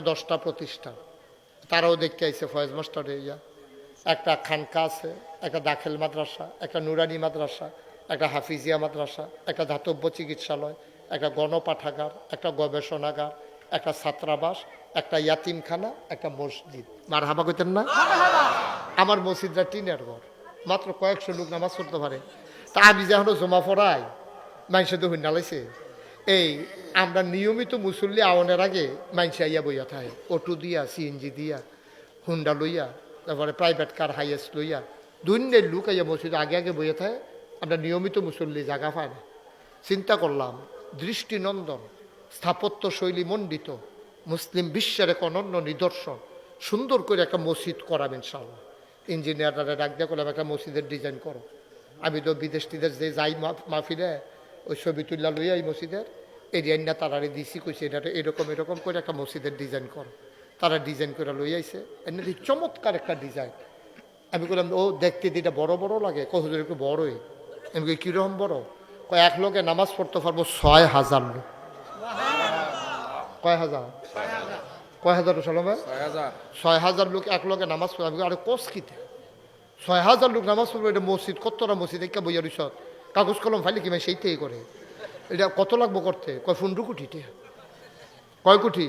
দশটা প্রতিষ্ঠান তারাও দেখতে আইছে ফয়েজ মাস্টার ইয়া একটা খানকা আছে একটা দাখেল মাদ্রাসা একটা নুরানি মাদ্রাসা একটা হাফিজিয়া মাদ্রাসা একটা ধাতব্য চিকিৎসালয় একটা গণপাঠাগার একটা গবেষণাগার একটা ছাত্রাবাস একটা ইয়াতিমখানা একটা মসজিদ। মার হাবা কইতেন না? আমার মসজিদরা টিনের ঘর। মাত্র কয়েকশো লোক নামাজ পড়তে পারে। তা আমি যে যখন জমা পড়াই মানুষে তো এই, আমরা নিয়মিত মুসল্লি আওয়ানের আগে মানুষে আইয়া বইয়া থাকে অটো দিয়া সিএনজি দিয়া, হুন্ডা লইয়া, তারপরে প্রাইভেট কার হাইয়েস্ট লইয়া। দুনিয়ার লোক আইয়া মসজিদে আগে আগে বইয়া থাকে আমরা নিয়মিত মুসল্লি জায়গা পায় না। চিন্তা করলাম, দৃষ্টিনন্দন, স্থাপত্য শৈলী মণ্ডিত, মুসলিম বিশ্বের এক অনন্য নিদর্শন, সুন্দর করে একটা মসজিদ করাম ইনশাল্লাহ ইঞ্জিনিয়াররা ডাক দিয়ে করলাম একটা মসজিদের ডিজাইন করো। আমি তো বিদেশ টিদেশ যে যাই মাহফিলে ওই ছবি তুল্লা লইয়া এই মসজিদের? এই না তারারে দিছি কইছে এটা এরকম এরকম করে একটা মসজিদের ডিজাইন করো। তারা ডিজাইন করে লই আইছে। এমনি চমৎকার একটা ডিজাইন আমি বললাম ও দেখতে এটা বড় বড় লাগে। কতজন একটু বড়ই আমি কই কীরকম বড়? কয় এক লোকে নামাজ পড়তে পারব ছয় হাজার লোক। কয় হাজার? কয় হাজার সালামে ছয় হাজার। লোক এক লগে নামাজ পড়ে। আমি আরে কোষ কিতে? ছয় হাজার লোক নামাজ পড়বে এটা মসজিদ কতটা মসজিদ? একটা বইয়ার কাগজ কলম ফাইলে কি ভাই সেইটাই করে। এটা কত লাগবো করতে? কয়, পনেরো কোটিতে কয় কোটি?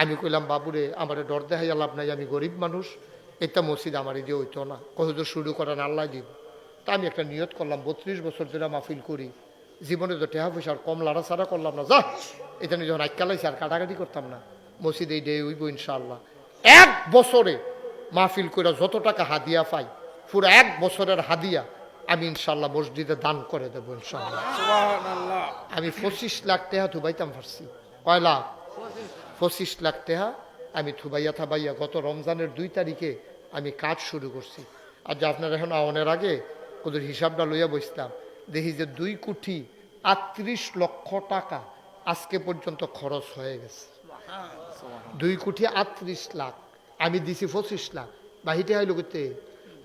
আমি কইলাম, বাবুরে, আমার ডর দেখাইয়া লাভ নাই, আমি গরিব মানুষ। এটা মসজিদ আমার দিয়ে হইতো না। কত শুরু করেন আল্লাহ দিব তা আমি একটা নিয়ত করলাম, বত্রিশ বছর ধরে মাহফিল করি। জীবনে তো টেহা পয়সা আর কম লাড়া লাড়াছাড়া করলাম না। যা এটা নিয়ে যখন আজকালাইছে আর কাটাকাটি করতাম না। মসজিদ এই ডে হইব ইনশাআল্লাহ। এক বছরে মাহফিল করে যত টাকা হাদিয়া পাই, পুরো এক বছরের হাদিয়া আমি ইনশাল্লাহ মসজিদে দান করে দেবো ইনশাল্লাহ আমি পঁচিশ লাখ টাকা থুবাইতাম পারছি কয় লাখ? পঁচিশ লাখ টাকা আমি থুবাইয়া থাবাইয়া গত রমজানের দুই তারিখে আমি কাজ শুরু করছি। আর যে আপনার এখন আওয়ানের আগে ওদের হিসাবটা লইয়া বসতাম দেখি যে দুই কোটি আটত্রিশ লক্ষ টাকা আজকে পর্যন্ত খরচ হয়ে গেছে। দুই কোটি আটত্রিশ লাখ আমি দিছি পঁচিশ লাখ। বাহিতে হাইলো করতে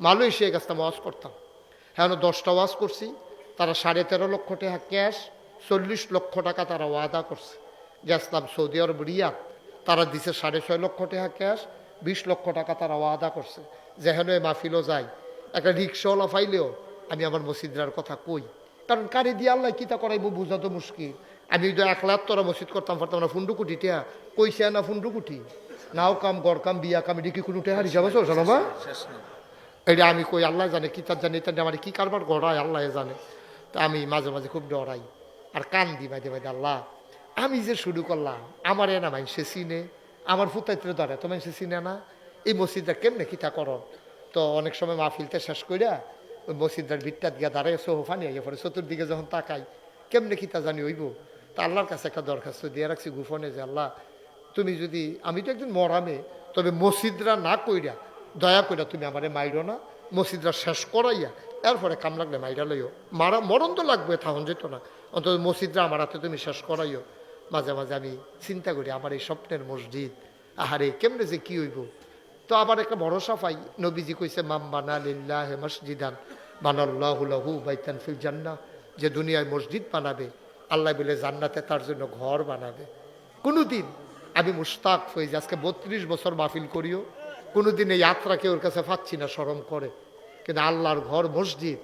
মালয়েশিয়া গেছতাম ওয়াজ করতাম। হ্যাঁ দশটা ওয়াজ করছি, তারা সাড়ে তেরো লক্ষ টাকা ক্যাশ, চল্লিশ লক্ষ টাকা তারা ওয়াদা করছে। গেছলাম সৌদি আরব রিয়াদ, তারা দিছে সাড়ে ছয় লক্ষ টাকা ক্যাশ, বিশ লক্ষ টাকা তারা ওয়াদা করছে। যেহেন মাহফিলও যায়, একটা রিক্সাওয়ালা ফাইলেও আমি আমার মসজিদার কথা কই। কারণ কারে দিয়ে আল্লাহ কিতা করাইবো বোঝা তো মুশকিল। আমি যদি এক লাখ তোরা মসজিদ করতাম পারতাম না ফুন্ডু কুটি টিয়া, কইছে না ফুন্ডু কুটি? নাও কাম, গড় কাম, বিয়া কাম, এটি কি কোনো টেহার হিসাবে জানাবা এটা আমি কই, আল্লাহ জানে, কি তার জানে এটা আমার কি কারবার গড়ায় আল্লাহ জানে। তো আমি মাঝে মাঝে খুব ডরাই আর কান দি মাঝে মাঝে, আল্লাহ, আমি যে শুরু করলাম, আমার এ না সে চিনে আমার ফুতাইতে ধরে, তো সে চিনে না, এই মসজিদটা কেমনে কিতা কর তো অনেক সময় মাহফিলতে শেষ কইরা ওই মসজিদার ভিটটা দিয়া দাঁড়ায় সোহফানি আইয়া পরে চতুর্দিকে যখন তাকাই, কেমনে কিতা জানি হইব? তা আল্লাহর কাছে একটা দরখাস্ত দিয়ে রাখছি গুফনে যে, আল্লাহ, তুমি যদি, আমি তো একদিন মরামে, তবে মসজিদরা না কইরা দয়া কইরা তুমি আমারে মাইরো না মসজিদরা শেষ করাইয়া এরপরে কাম লাগলে মাইরা লইও। মারা মরণ তো লাগবে থাহন যেত না। অন্তত মসজিদরা আমার হাতে তুমি শেষ করাইও। মাঝে মাঝে আমি চিন্তা করি, আমার এই স্বপ্নের মসজিদ, আহারে, কেমনে যে কি হইব? তো আবার একটা ভরসা পাই। নবীজি কইছে মাম বানা লিল্লাহ মসজিদান, বানাল্লাহু বাইতান ফিল জান্না যে দুনিয়ায় মসজিদ বানাবে, আল্লাহ বলে জান্নাতে তার জন্য ঘর বানাবে। কোনোদিন আমি মুস্তাক হয়ে যে আজকে বত্রিশ বছর মাহফিল করিও কোনোদিন এই যাত্রাকে ওর কাছে পাচ্ছি না সরম করে। কিন্তু আল্লাহর ঘর মসজিদ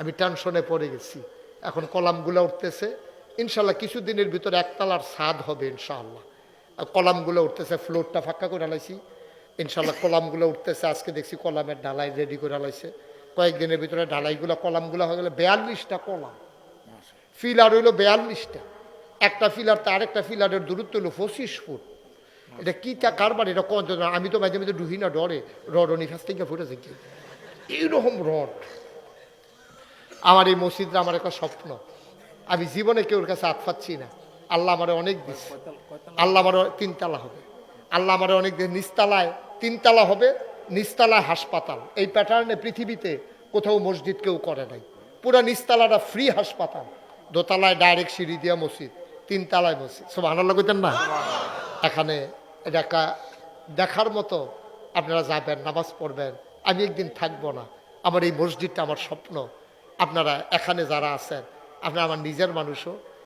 আমি টেনশনে পড়ে গেছি। এখন কলামগুলো উঠতেছে। ইনশাল্লাহ কিছুদিনের ভিতরে একতলার স্বাদ হবে ইনশাআল্লাহ আর কলামগুলো উঠতেছে ফ্লোরটা ফাঁকা করে লাইছি ইনশাল্লাহ কলামগুলো উঠতেছে আজকে দেখছি কলামের ডালাই রেডি করে লাইছে কয়েকদিনের ভিতরে ডালাইগুলো কলামগুলো হয়ে গেলে বেয়াল্লিশটা কলাম। ফিলার হইল বেয়াল্লিশটা। একটা ফিলার তো আরেকটা ফিলারের দূরত্ব হলো পঁচিশ ফুট। এটা কি তা কারবার এটা কত আমি তো মাঝে মাঝে ডুহি না, ডরে। রড নিফাস থেকে ফুটেছে কি এইরকম রড। আমার এই মসজিদটা আমার একটা স্বপ্ন। আমি জীবনে কেউর কাছে হাত পাচ্ছি না। আল্লাহ আমার অনেক দিচ্ছে আল্লাহ আমার তিনতলা হবে। আল্লাহ আমার অনেক দিন নিস্তালায় তিনতলা হবে নিস্তালায় হাসপাতাল। এই প্যাটার্নে পৃথিবীতে কোথাও মসজিদ কেউ করে নাই। পুরো নিস্তালাটা ফ্রি হাসপাতাল। দোতলায় ডাইরেক্ট সিঁড়ি দিয়া মসজিদ, তিনতলায় মসজিদ। সব আনাল্লা করতেন না? এখানে এটা দেখার মতো আপনারা যাবেন, নামাজ পড়বেন। আমি একদিন থাকব না। আমার এই মসজিদটা আমার স্বপ্ন। আপনারা এখানে যারা আছেন, আপনারা আমার নিজের মানুষও